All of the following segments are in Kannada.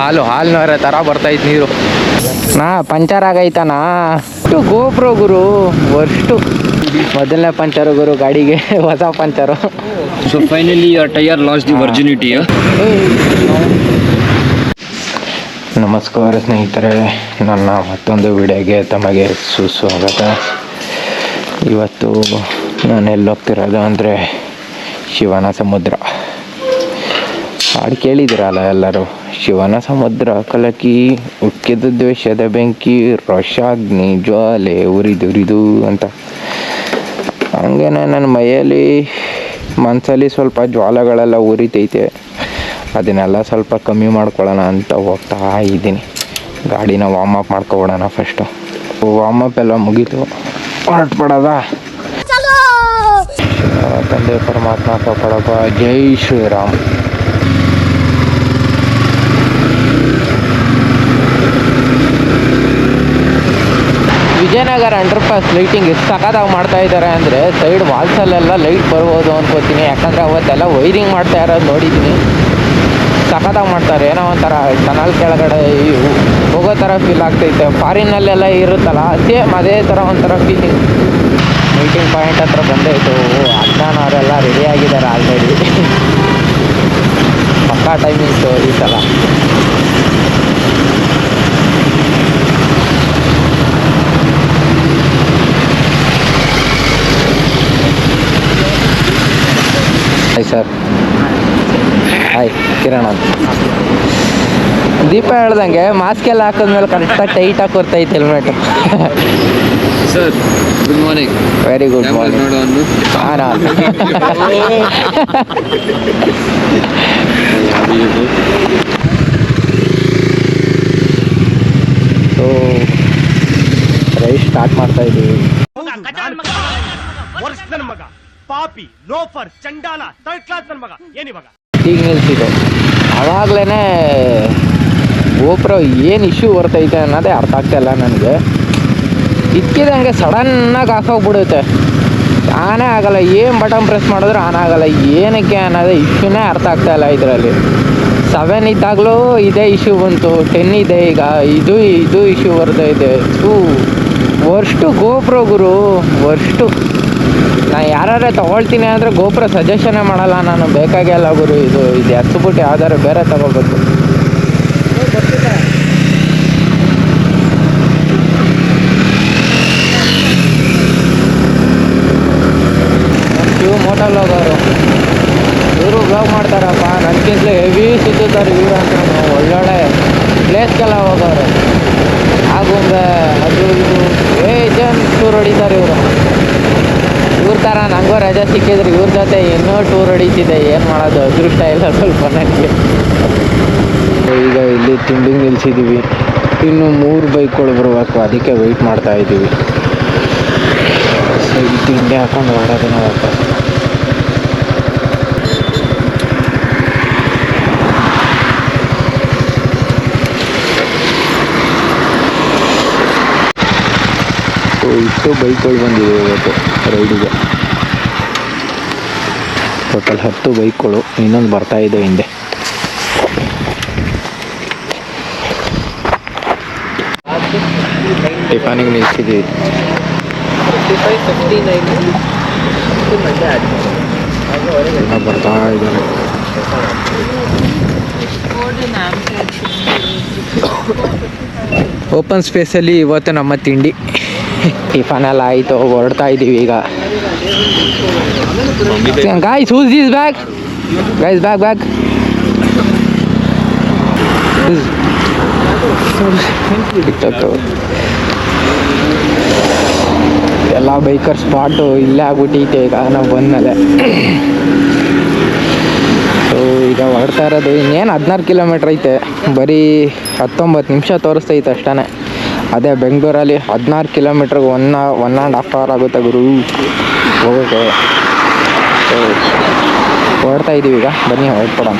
ಹಾಲು ಹಾಲು ನೋರ ಥರ ಇತ್ತು ನೀರು. ನಾ ಪಂಚರ್ ಆಗೈತನಾ? ಅಷ್ಟು ಗೋಪ್ರ ಗುರು ಅಷ್ಟು. ಮೊದಲನೇ ಪಂಚರು ಗುರು ಗಾಡಿಗೆ ಹೊಸ puncture. So finally tyre loss the virginity. ನಮಸ್ಕಾರ ಸ್ನೇಹಿತರೆ ನನ್ನ ಮತ್ತೊಂದು ವಿಡಿಯೋಗೆ ತಮಗೆ ಸುಸ್ವಾಗತ. ಇವತ್ತು ನಾನು ಎಲ್ಲಿ ಹೋಗ್ತಿರೋದು ಅಂದರೆ ಶಿವನ ಸಮುದ್ರ. ಹಾಡು ಕೇಳಿದಿರಲ್ಲ ಎಲ್ಲರೂ? ಶಿವನ ಸಮುದ್ರ ಕಲಕಿ ಉಕ್ಕಿದ ದ್ವೇಷದ ಬೆಂಕಿ ರೋಷಾಗ್ನಿ ಜ್ವಾಲೆ ಉರಿದುರಿದು ಅಂತ. ಹಂಗೇನೆ ನನ್ನ ಮೈಯಲ್ಲಿ ಮನಸಲ್ಲಿ ಸ್ವಲ್ಪ ಜ್ವಾಲಗಳೆಲ್ಲ ಉರಿತೈತೆ. ಅದನ್ನೆಲ್ಲ ಸ್ವಲ್ಪ ಕಮ್ಮಿ ಮಾಡ್ಕೊಳ್ಳೋಣ ಅಂತ ಹೋಗ್ತಾ ಇದ್ದೀನಿ. ಗಾಡಿನ ವಾರ್ಮ್ ಅಪ್ ಮಾಡ್ಕೊಬಿಡೋಣ ಫಸ್ಟು ವಾರ್ಮ್ ಅಪ್ ಎಲ್ಲ ಮುಗೀತು. ಹೊರಟ್ಬಿಡೋದ. ತಂದೆ ಪರಮಾತ್ಮ ಕಾಪಾಡಪ್ಪ. ಜೈ Shriram. Vijayanagar underpass lighting ಎಷ್ಟು ಸಖತ್ತಾಗಿ ಮಾಡ್ತಾ ಇದ್ದಾರೆ ಅಂದರೆ ಸೈಡ್ ವಾಲ್ಸಲ್ಲೆಲ್ಲ ಲೈಟ್ ಬರ್ಬೋದು ಅನ್ಕೋತೀನಿ ಯಾಕಂದರೆ ಅವತ್ತೆಲ್ಲ ವೈರಿಂಗ್ ಮಾಡ್ತಾ ಇರೋದು ನೋಡಿದ್ದೀನಿ ಸಖತ್ತಾಗಿ ಮಾಡ್ತಾರೆ. ಏನೋ ಒಂಥರ ಟನಲ್ ಕೆಳಗಡೆ ಹೋಗೋ ಥರ ಫೀಲ್ ಆಗ್ತೈತೆ. ಫಾರಿನಲ್ಲೆಲ್ಲ ಇರುತ್ತಲ್ಲ, ಸೇಮ್ ಅದೇ ಥರ ಒಂಥರ ಫೀಲಿಂಗ್ ಮೀಟಿಂಗ್ ಪಾಯಿಂಟ್ ಹತ್ರ ಬಂದೈತು ಅಜ್ಞಾನ ಅವರೆಲ್ಲ ರೆಡಿ ಆಗಿದ್ದಾರೆ ಆಲ್ರೆಡಿ ಪಕ್ಕಾ ಟೈಮಿಂಗ್ಸು ಈ ಸಲ ಹಾಯ್ ಸರ್ ಹಾಯ್ ಕಿರಣ್ ಅಂತ. ದೀಪ ಹೇಳ್ದಂಗೆ ಮಾಸ್ಕ್ ಎಲ್ಲ ಹಾಕಿದ್ಮೇಲೆ ಕರೆಕ್ಟಾಗಿ ಟೈಟಾಗಿ ಕೊರ್ತೈತೆ helmet sir good morning very good morning ನೋಡು ಅನ್ನು. ಹಾಂ ಸೊ ರೈಸ್ ಸ್ಟಾರ್ಟ್ ಮಾಡ್ತಾ ಇದ್ದೀವಿ. ಪಾಪಿ, ಲೋಫರ್, ಚಂಡಾಲ, ಥರ್ಡ್ ಕ್ಲಾಸ್ ನನ್ ಮಗ. ಏನಿವಾಗ ಈಗ ನಿಲ್ಸಿದೆ ಆವಾಗಲೇ ಗೋಪುರ ಏನು ಇಶ್ಯೂ ಬರ್ತೈತೆ ಅನ್ನೋದೇ ಅರ್ಥ ಆಗ್ತಾ ಇಲ್ಲ ನನಗೆ. ಇಕ್ಕಿದಂಗೆ ಸಡನ್ನಾಗಿ ಹಾಕೋಗ್ಬಿಡುತ್ತೆ ಆನೇ ಆಗಲ್ಲ, ಏನು ಬಟನ್ ಪ್ರೆಸ್ ಮಾಡಿದ್ರು ಆನ್ ಆಗಲ್ಲ. ಏನಕ್ಕೆ ಅನ್ನೋದೇ ಇಶ್ಯೂನೇ ಅರ್ಥ ಆಗ್ತಾ ಇಲ್ಲ ಇದರಲ್ಲಿ. ಸೆವೆನ್ ಇದ್ದಾಗಲೂ ಇದೇ ಇಶ್ಯೂ ಬಂತು ಟೆನ್ ಇದೆ ಈಗ, ಇದು ಇದು ಇಶ್ಯೂ ಬರ್ತಾ ಇದೆ. ಟೂ ವರ್ಷ್ಟು ಗೋಪುರ ಗುರು ವರ್ಷ್ಟು ನಾ ಯಾರೇ ತಗೊಳ್ತೀನಿ ಅಂದರೆ ಗೋಪುರ ಸಜೆಷನೇ ಮಾಡಲ್ಲ, ನಾನು ಬೇಕಾಗೇ ಅಲ್ಲ ಗುರು, ಇದು ಇದು ಎತ್ಬಿಟ್ಟು ಯಾವ್ದಾದ್ರು ಬೇರೆ ತಗೋಬೇಕು ಮೋಟಲ್ ಇವರು ಬ್ಲಾಗ್ ಮಾಡ್ತಾರಪ್ಪ ನನಗಿಂತಲೂ ಹೆವಿ ಸುತ್ತುತ್ತಾರೆ ಇವರು ಅಂತ. ಒಳ್ಳೊಳ್ಳೆ ಪ್ಲೇಸ್ಗೆಲ್ಲ ಹೋಗೋರು ಆಗುಂಬೆ ಅದು ಇದು ಏಜನ್ ಟೂರ್ ಹೊಡಿತಾರೆ ಇವರು. ಇವ್ರ ಥರ ನನಗೂ ರಜೆ ಸಿಕ್ಕಿದ್ರು ಇವ್ರ ಜೊತೆ ಇನ್ನೂ ಟೂರ್ ಹೊಡಿತಿದೆ. ಏನು ಮಾಡೋದು? ಅದೃಷ್ಟ ಇಲ್ಲ ಸ್ವಲ್ಪ ನನಗೆ ಈಗ ಇಲ್ಲಿ ತಿಂಡಿ ನಿಲ್ಸಿದ್ದೀವಿ ಇನ್ನು ಮೂರು ಬೈಕ್ಗಳು ಬರಬೇಕು. ಅದಕ್ಕೆ ವೆಯ್ಟ್ ಮಾಡ್ತಾ ಇದ್ದೀವಿ ಸೊ ತಿಂಡಿ ಹಾಕೊಂಡು ಹೊರಡೋದನ್ನ ವಾಪಸ್. ಸೊ ಇಷ್ಟು ಬೈಕ್ಗಳು ಬಂದಿದೆ ಇವತ್ತು ರೈಡಿಗೆ. ಟೋಟಲ್ ಹತ್ತು ಬೈಕ್ಗಳು ಇನ್ನೊಂದು ಬರ್ತಾ ಇದೆ ಹಿಂದೆ. ಟಿಫಾನಿಗೆ ನಿಲ್ಸಿದ್ದೀವಿ ಬರ್ತಾ ಇದ್ದಾರೆ. ಓಪನ್ ಸ್ಪೇಸಲ್ಲಿ ಇವತ್ತು ನಮ್ಮ ತಿಂಡಿ. ಟಿಫನ್ ಎಲ್ಲ ಆಯಿತು, ಹೊರಡ್ತಾ ಇದ್ದೀವಿ ಈಗ. Guys who's this bag guys bag bag ಎಲ್ಲ ಬೈಕರ್ ಸ್ಪಾಟು ಇಲ್ಲೇ ಆಗ್ಬಿಟ್ಟೈತೆ ಈಗ, ನಾವು ಬಂದಮೇಲೆ. ಸೊ ಈಗ ಹೊರಡ್ತಾ ಇರೋದು ಇನ್ನೇನು ಹದಿನಾರು ಕಿಲೋಮೀಟ್ರ್ ಐತೆ. ಬರೀ ಹತ್ತೊಂಬತ್ತು ನಿಮಿಷ ತೋರಿಸ್ತೈತೆ ಅಷ್ಟೇ ಅದೇ ಬೆಂಗಳೂರಲ್ಲಿ ಹದಿನಾರು ಕಿಲೋಮೀಟ್ರಿಗೆ one one and half hour ಆಗುತ್ತೆ ಗುರು. ಹೋಗೋಕೆ. ಹೊರ್ತಾ ಇದ್ದೀವಿ ಈಗ. ಬನ್ನಿ ಹೊರಟ್ಕೊಡೋಣ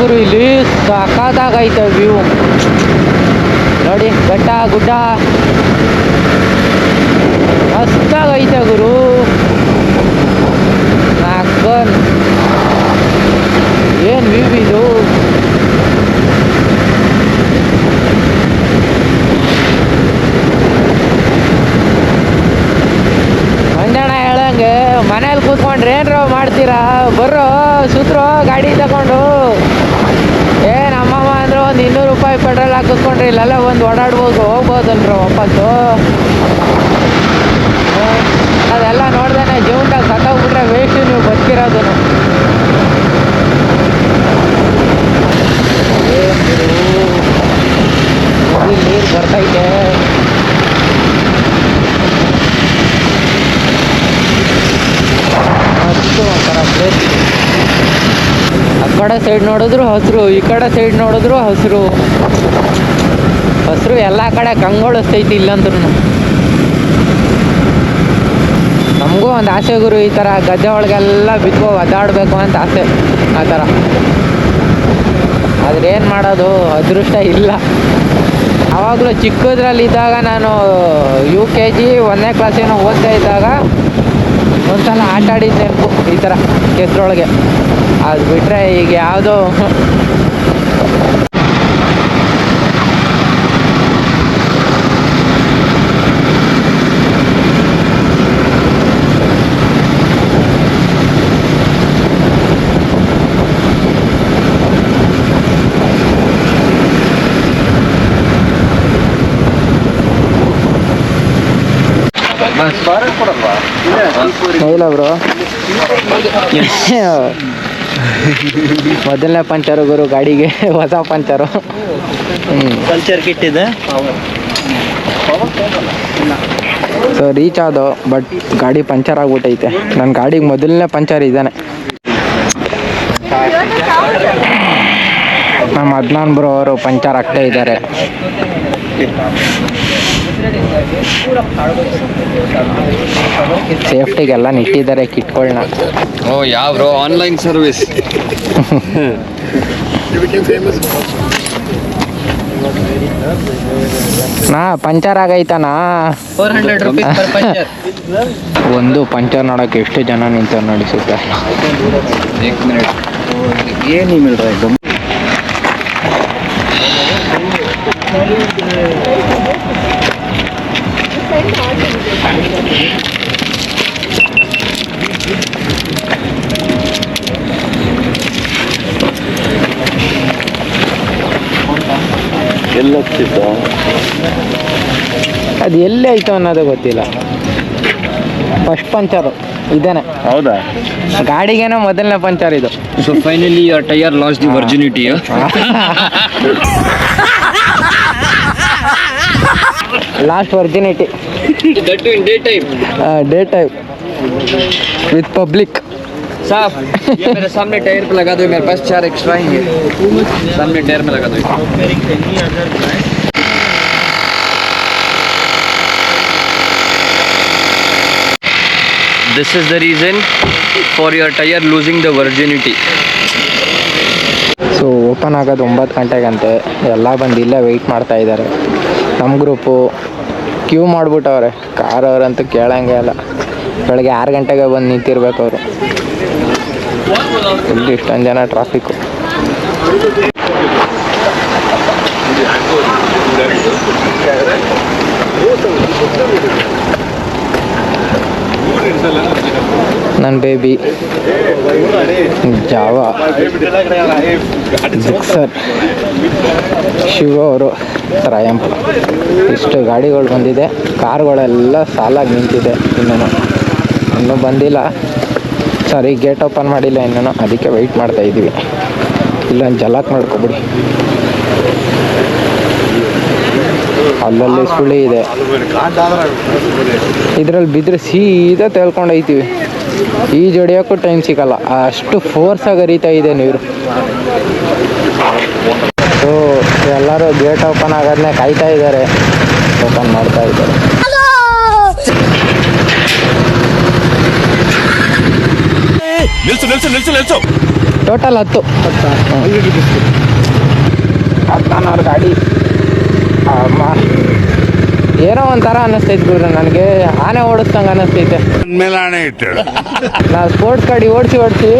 ಗುರು ಇಲ್ಲಿ ಸಖತ್ತಾಗೈತೆ ವ್ಯೂ ನೋಡಿ ಬೆಟ್ಟ ಗುಡ್ಡ. ಮಸ್ತಾಗೈತೆ ಗುರು. ಸೈಡ್ ನೋಡಿದ್ರು ಹಸಿರು, ಈ ಕಡೆ ಸೈಡ್ ನೋಡಿದ್ರು ಹಸಿರು. ಹಸಿರು ಎಲ್ಲ ಕಡೆ ಕಂಗೊಳಿಸ್ತೈತಿ ಇಲ್ಲಂದ್ರೂ ನಮಗೂ ಒಂದು ಆಸೆ ಗುರು ಈ ಥರ ಗದ್ದೆ ಒಳಗೆಲ್ಲ ಬಿದ್ದು ಒದ್ದಾಡಬೇಕು ಅಂತ ಆಸೆ, ಆ ಥರ ಆದ್ರೆ ಏನು ಮಾಡೋದು, ಅದೃಷ್ಟ ಇಲ್ಲ. ಆವಾಗಲೂ ಚಿಕ್ಕದ್ರಲ್ಲಿದ್ದಾಗ ನಾನು ಯು ಕೆ ಜಿ ಒಂದನೇ ಕ್ಲಾಸಿನ ಓದ್ತಾ ಇದ್ದಾಗ ಒಂದ್ಸಲ ಆಟ ಆಡಿದ ನೆನಪು ಈ ಥರ ಕೆಸ್ರೊಳಗೆ ಅದು ಬಿಟ್ಟರೆ ಈಗ ಯಾವುದೋ ಇಲ್ಲ ಬ್ರೋ ಮೊದಲನೇ ಪಂಚರು ಗುರು ಗಾಡಿಗೆ ಹೊಸ ಪಂಚರು. ಪಂಚರ್ ಕಿಟ್ ಇದೆ? ಸೊ ರೀಚ್ ಆದೋ ಬಟ್ ಗಾಡಿ ಪಂಚರ್ ಆಗ್ಬಿಟ್ಟೈತೆ. ನನ್ನ ಗಾಡಿಗೆ ಮೊದಲನೇ ಪಂಚರ್ ಇದ್ದಾನೆ. ನಮ್ಮ ಅದ್ನಾನ್ ಬ್ರೋ ಅವರು ಪಂಚರ್ ಆಗ್ತಾ ಇದ್ದಾರೆ. ಸೇಫ್ಟಿಗೆಲ್ಲ ನಿಟ್ಟಿದ್ದಾರೆ ಕಿಟ್ಗಳನ್ನ ಓ ಯಾವ ಆನ್ಲೈನ್ ಸರ್ವಿಸ್. ನಾ ಪಂಚರ್ ಆಗೈತನಾ? ಫೋರ್ ಹಂಡ್ರೆಡ್ ರುಪೀಸ್ ಪಂಚರ್ ಒಂದು ಪಂಚರ್ ನೋಡಕ್ಕೆ ಎಷ್ಟು ಜನ ನಿಂತ ನೋಡಿ ಸುತ್ತ एक ಎಲ್ಲೋಗ್ತಿತ್ತು ಅದು ಎಲ್ಲಿ ಆಯ್ತು ಅನ್ನೋದು ಗೊತ್ತಿಲ್ಲ. ಫಸ್ಟ್ ಪಂಚರ್ ಇದೇನೆ. ಹೌದಾ? ಗಾಡಿಗೇನೋ ಮೊದಲನೇ ಪಂಚರ್ ಇದು. So finally tyre loss the virginity lost virginity that too in daytime. Daytime with public साहब ये मेरे सामने टायर पे लगा दो मेरे पास चार एक्स्ट्रा ही है सामने टायर में लगा दो This is the reason for your tire losing the virginity. So open ಆಗೋದು ಒಂಬತ್ತು ಗಂಟೆಗಂತೆ ಎಲ್ಲ ಬಂದು ಇಲ್ಲೇ ವೆಯ್ಟ್ ಮಾಡ್ತಾ ಇದ್ದಾರೆ ನಮ್ಮ ಗ್ರೂಪು ಕ್ಯೂ ಮಾಡ್ಬಿಟ್ಟವ್ರೆ. ಕಾರ್ ಅವ್ರಂತೂ ಕೇಳಂಗೆ ಇಲ್ಲ. ಬೆಳಗ್ಗೆ ಆರು ಗಂಟೆಗೆ ಬಂದು ನಿಂತಿರ್ಬೇಕು ಅವರು. ಇಲ್ಲಿ ಇಷ್ಟೊಂದು ಜನ ಟ್ರಾಫಿಕ್ಕು ನನ್ನ ಬೇಬಿ ಜಾವ. ಜಿಕ್ಸರ್ ಶಿವ ಅವರು ಟ್ರಯಂಪ್ ಇಷ್ಟು ಗಾಡಿಗಳು ಬಂದಿದೆ. ಕಾರ್ಗಳೆಲ್ಲ ಸಾಲಾಗಿ ನಿಂತಿದೆ ಇನ್ನೂ ಇನ್ನೂ ಬಂದಿಲ್ಲ. ಸರಿ ಗೇಟ್ ಓಪನ್ ಮಾಡಿಲ್ಲ ಇನ್ನೂ ಅದಕ್ಕೆ ವೆಯ್ಟ್ ಮಾಡ್ತಾ ಇದ್ದೀವಿ ಇಲ್ಲೊಂದು ಜಲಾಕ್ ಮಾಡ್ಕೊಬಿಡಿ. ಅಲ್ಲಲ್ಲಿ ಸುಳಿ ಇದೆ. ಇದ್ರಲ್ಲಿ ಬಿದ್ರೆ ಸೀದಾ ತೇಳ್ಕೊಂಡು ಹೋಯ್ತೀವಿ ಈ ಜಡಿಯೋಕ್ಕೂ ಟೈಮ್ ಸಿಗಲ್ಲ. ಅಷ್ಟು ಫೋರ್ಸಾಗಿ ಹರಿತಾ ಇದೆ ನೀರು. ಸೊ ಎಲ್ಲರೂ ಗೇಟ್ ಓಪನ್ ಆಗೋದನ್ನೇ ಕಾಯ್ತಾ ಇದ್ದಾರೆ. ಓಪನ್ ಮಾಡ್ತಾ ಇದ್ದಾರೆ. ಟೋಟಲ್ ಹತ್ತು. ಹತ್ತಾನವ್ರ ಗಾಡಿ. ಏನೋ ಒಂಥರ ಅನ್ನಿಸ್ತೈತೆ ಗುರು ನನಗೆ. ಆನೆ ಓಡಿಸ್ದಂಗೆ ಅನ್ನಿಸ್ತೈತೆ. ಮೇಲೆ ಆನೆ ಇಟ್ಟಳು ನಾ ಸ್ಪೋರ್ಟ್ಸ್ ಗಾಡಿ ಓಡಿಸಿ ಓಡಿಸಿ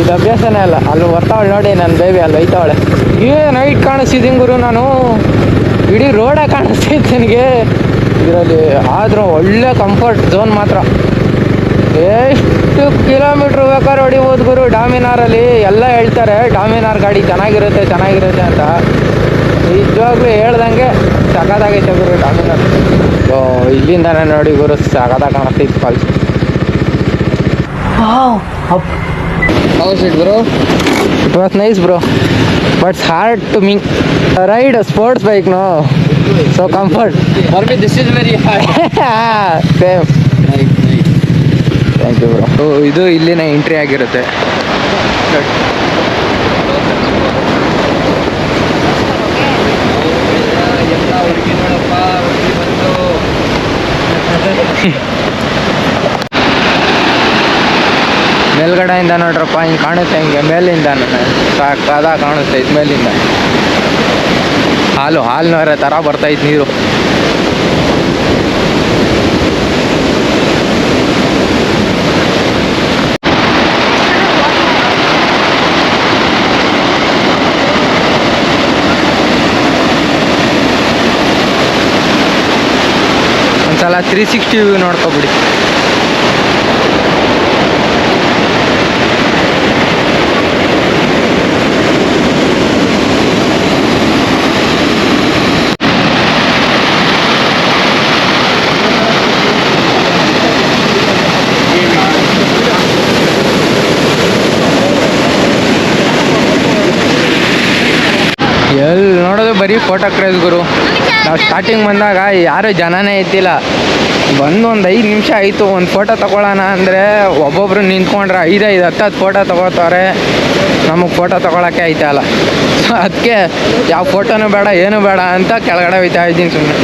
ಇದು ಅಭ್ಯಾಸನೇ ಅಲ್ಲ. ಅಲ್ಲಿ ಬರ್ತಾವಳೆ ನೋಡಿ ನನ್ನ ಬೇಬಿ ಅಲ್ಲಿ ಒಯ್ತಾವಳೆ ಏನು ನೈಟ್ ಕಾಣಿಸ್ತಿದ್ದೀನಿ ಗುರು ನಾನು. ಇಡೀ ರೋಡೇ ಕಾಣಿಸ್ತೈತೆ ನನಗೆ. ಇದರಲ್ಲಿ ಆದರೂ ಒಳ್ಳೆ ಕಂಫರ್ಟ್ ಝೋನ್ ಮಾತ್ರ. ಎಷ್ಟು ಕಿಲೋಮೀಟ್ರ್ ಬೇಕಾದ್ರೆ ಹೊಡಿಬೋದು ಗುರು. ಡಾಮಿನಾರಲ್ಲಿ ಎಲ್ಲ ಹೇಳ್ತಾರೆ ಡಾಮಿನಾರ್ ಗಾಡಿ ಚೆನ್ನಾಗಿರುತ್ತೆ ಚೆನ್ನಾಗಿರುತ್ತೆ ಅಂತ. ನಿಜವಾಗ್ಲೂ ಹೇಳ್ದಂಗೆ ಸಕತ್ತಾಗೈತೆ ಗುರು ಡಾಮಿನೋ ಇಲ್ಲಿಂದನೇ ನೋಡಿ ಗುರು ಸಕತ್ತಾಗ ಕಾಣಿಸ್ತೈತೆ falls how bro it nice bro but hard to Ming ride sports bike no so comfort this is thank you bro ಇದು ಇಲ್ಲಿನ ಎಂಟ್ರಿ ಆಗಿರುತ್ತೆ. ಮೇಲ್ಗಡೆಯಿಂದ ನೋಡ್ರಪ್ಪ, ಹಿಂಗೆ ಕಾಣುತ್ತೆ ಹಿಂಗೆ, ಮೇಲಿಂದ ಸಾಕಾದ ಕಾಣುತ್ತೆ ಇದು ಮೇಲಿಂದ. ಹಾಲು, ಹಾಲಿನವರ ಥರ ಬರ್ತೈತೆ ನೀರು. ಒಂದ್ಸಲ ತ್ರೀ ಸಿಕ್ಸ್ಟಿ ವ್ಯೂ ನೋಡ್ಕೊಬಿಡಿ ಎಲ್ಲಿ ನೋಡೋದು ಬರೀ ಫೋಟೋ ಕ್ರೇಜ್ ಗುರು. ನಾವು ಸ್ಟಾರ್ಟಿಂಗ್ ಬಂದಾಗ ಯಾರು ಜನನೇ ಇದ್ದಿಲ್ಲ. ಬಂದು ಒಂದು ಐದು ನಿಮಿಷ ಆಯಿತು, ಒಂದು ಫೋಟೋ ತಗೊಳ್ಳೋಣ ಅಂದರೆ ಒಬ್ಬೊಬ್ರು ನಿಂತ್ಕೊಂಡ್ರೆ ಐದೈದು ಹತ್ತು ಫೋಟೋ ತಗೋತಾರೆ ನಮಗೆ ಫೋಟೋ ತೊಗೊಳಕ್ಕೆ ಐತಲ್ಲ ಸೊ ಅದಕ್ಕೆ ಯಾವ ಫೋಟೋನು ಬೇಡ, ಏನು ಬೇಡ ಅಂತ ಕೆಳಗಡೆ ಹೋಯ್ತಾ ಇದ್ದೀನಿ ಸುಮ್ಮನೆ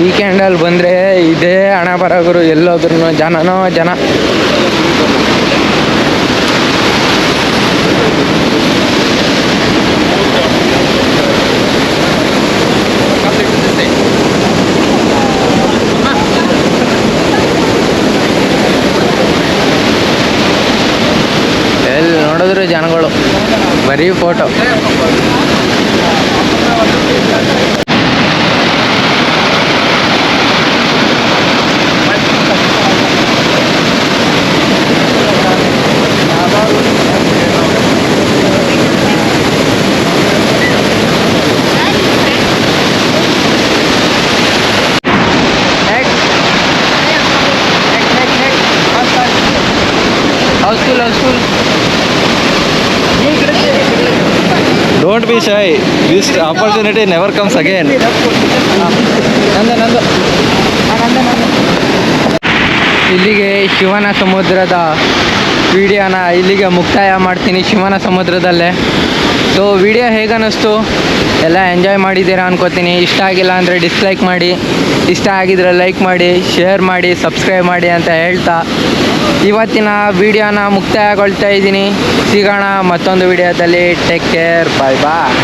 ವೀಕೆಂಡಲ್ಲಿ ಬಂದರೆ ಇದೇ ಹಣ ಬರೋಗರು ಎಲ್ಲೋದ್ರು ಜನನೋ ಜನ ಎಲ್ಲಿ ನೋಡಿದ್ರು ಜನಗಳು ಬರೀ photo Don't be shy this opportunity never comes ನಂದು. ಇಲ್ಲಿಗೆ ಶಿವನ ಸಮುದ್ರದ ವಿಡಿಯೋನ ಇಲ್ಲಿಗೆ ಮುಕ್ತಾಯ ಮಾಡ್ತೀನಿ. ಶಿವನ ಸಮುದ್ರದಲ್ಲೇ. So video ಹೇಗನ್ನಿಸ್ತು? ಎಲ್ಲ ಎಂಜಾಯ್ ಮಾಡಿದ್ದೀರಾ ಅನ್ಕೋತೀನಿ. ಇಷ್ಟ ಆಗಿಲ್ಲ ಅಂದರೆ ಡಿಸ್ಲೈಕ್ ಮಾಡಿ. ಇಷ್ಟ ಆಗಿದ್ರೆ ಲೈಕ್ ಮಾಡಿ ಶೇರ್ ಮಾಡಿ ಸಬ್ಸ್ಕ್ರೈಬ್ ಮಾಡಿ ಅಂತ ಹೇಳ್ತಾ. ಇವತ್ತಿನ ವಿಡಿಯೋನ ಮುಕ್ತಾಯಗೊಳ್ತಾ ಇದ್ದೀನಿ. ಸಿಗೋಣ ಮತ್ತೊಂದು ವಿಡಿಯೋದಲ್ಲಿ ಟೇಕ್ ಕೇರ್ ಬಾಯ್ ಬಾಯ್